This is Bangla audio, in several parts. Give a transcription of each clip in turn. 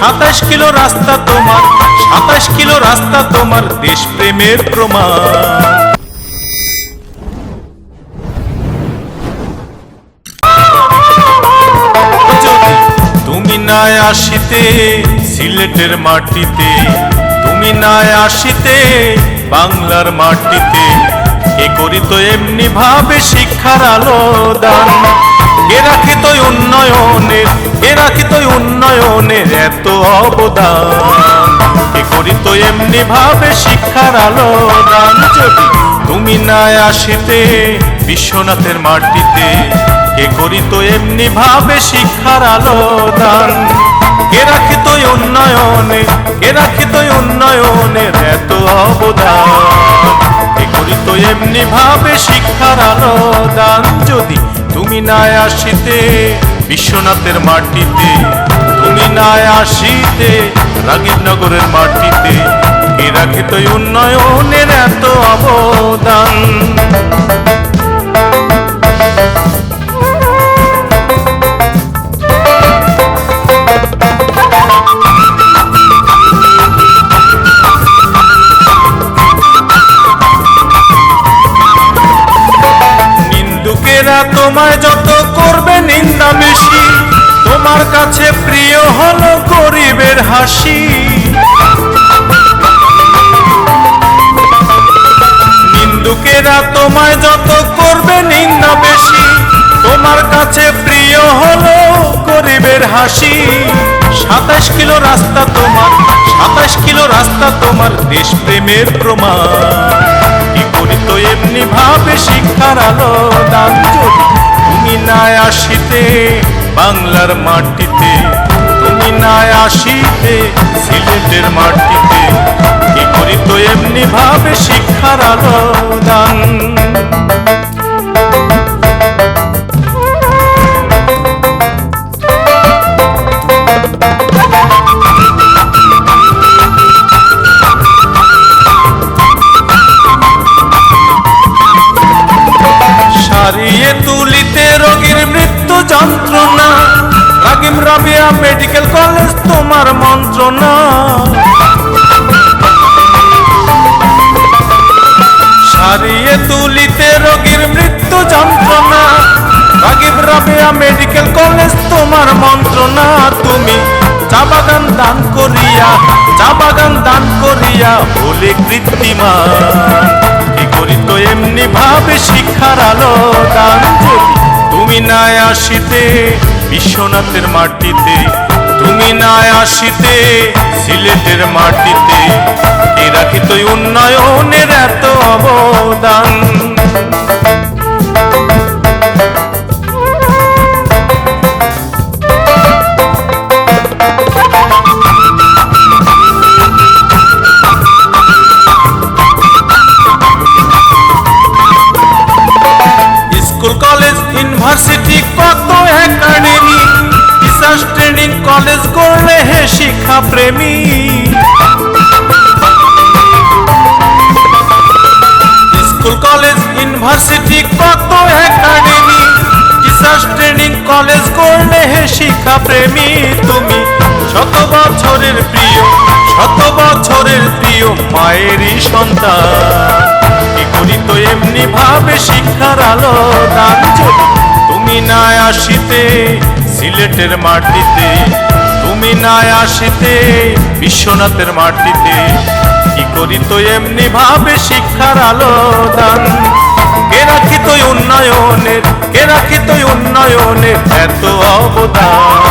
সাতাশ কিলো রাস্তা তোমার, সাতাশ কিলো রাস্তা তোমার দেশ প্রেমের প্রমাণ তুমি না আসিতে সিলেটের মাটিতে, তুমি না আসিতে বাংলার মাটিতে কে করিত এমনি ভাবে শিক্ষার আলো দান। কে রাখিত উন্নয়নের কে রাখিত উন্নয়নের এত অবদান। কে করিত এমনি ভাবে শিক্ষার আলো দান যদি তুমি না আসিতে বিশ্বনাথের মাটিতে, কে করিত এমনি ভাবে শিক্ষার আলো দান কে রাখিত উন্নয়নে, কে রাখিত উন্নয়নের এত অবদান? কে করিত এমনি ভাবে শিক্ষার আলো দান যদি তুমি না আসিতে বিশ্বনাথের মাটিতে তুমি না আসিতে রাগীবনগরের মাটিতে। কে উন্নয়নের এত অবদান? তোমায় যত নিন্দা বেশি। তোমার কাছে প্রিয় হলো গরিবের হাসি। নিন্দুকেরা তোমায় যত করবে নিন্দা বেশি। তোমার কাছে প্রিয় হলো গরিবের হাসি। সাতাশ কিলো রাস্তা তোমার, সাতাশ কিলো রাস্তা তোমার দেশ প্রেমের প্রমাণ। কি করিত এমনি ভাবে শিক্ষার আলো দান যদি না আসিতে বাংলার মাটিতে, তুমি না আসিতে সিলেটের মাটিতে। কি করিত এমনি ভাবে শিক্ষার আলো দান? যন্ত্রণা। রাগিম রাবিয়া মেডিকেল কলেজ তোমার মন্ত্রণা। সারিয়ে তুলিতে রোগীর মৃত্যু যন্ত্রণা। রাগিব রাবিয়া মেডিকেল কলেজ তোমার মন্ত্রণা। তুমি চা বাগান দান করিয়া, চা বাগান দান করিয়া, বলে কৃত্রিমান কি করিত এমনি ভাবে আসিতে বিশ্বনাথের মাটিতে। তুমি না আসিতে সিলেটের মাটিতে। কে রাখিত উন্নয়নের এত অবদান। ট্রেনিং কলেজ করলে হে শিক্ষা প্রেমী। স্কুল কলেজ ইউনিভার্সিটি কত একাডেমি। রিসার্চ ট্রেনিং কলেজ করলে হে শিক্ষা প্রেমী তুমি। শত বছরের প্রিয়, শত বছরের প্রিয় মায়েরই সন্তান। করিত এমনি ভাবে শিক্ষার আলো দান তুমি না আসিতে সিলেটের মাটিতে, তুমি না আসিতে বিশ্বনাথের মাটিতে, কি করিত এমনি ভাবে শিক্ষার আলো দান? কে রাখিত উন্নয়নের, কে রাখিত উন্নয়নের এত অবদান?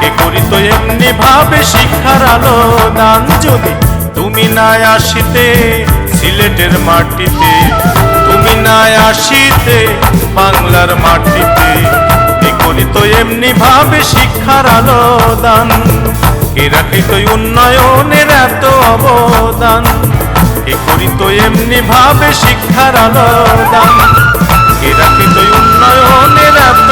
কে করিত এমনি ভাবে শিক্ষার আলো দান? যদি তুমি না আসিতে সিলেটের মাটিতে, তুমি না আসিতে বাংলার মাটিতে করিত এমনি ভাবে শিক্ষার আলো দান কে রাখিত উন্নয়নের এত অবদান। কে করিত এমনি ভাবে শিক্ষার আলো দান কে রাখিত উন্নয়নের এত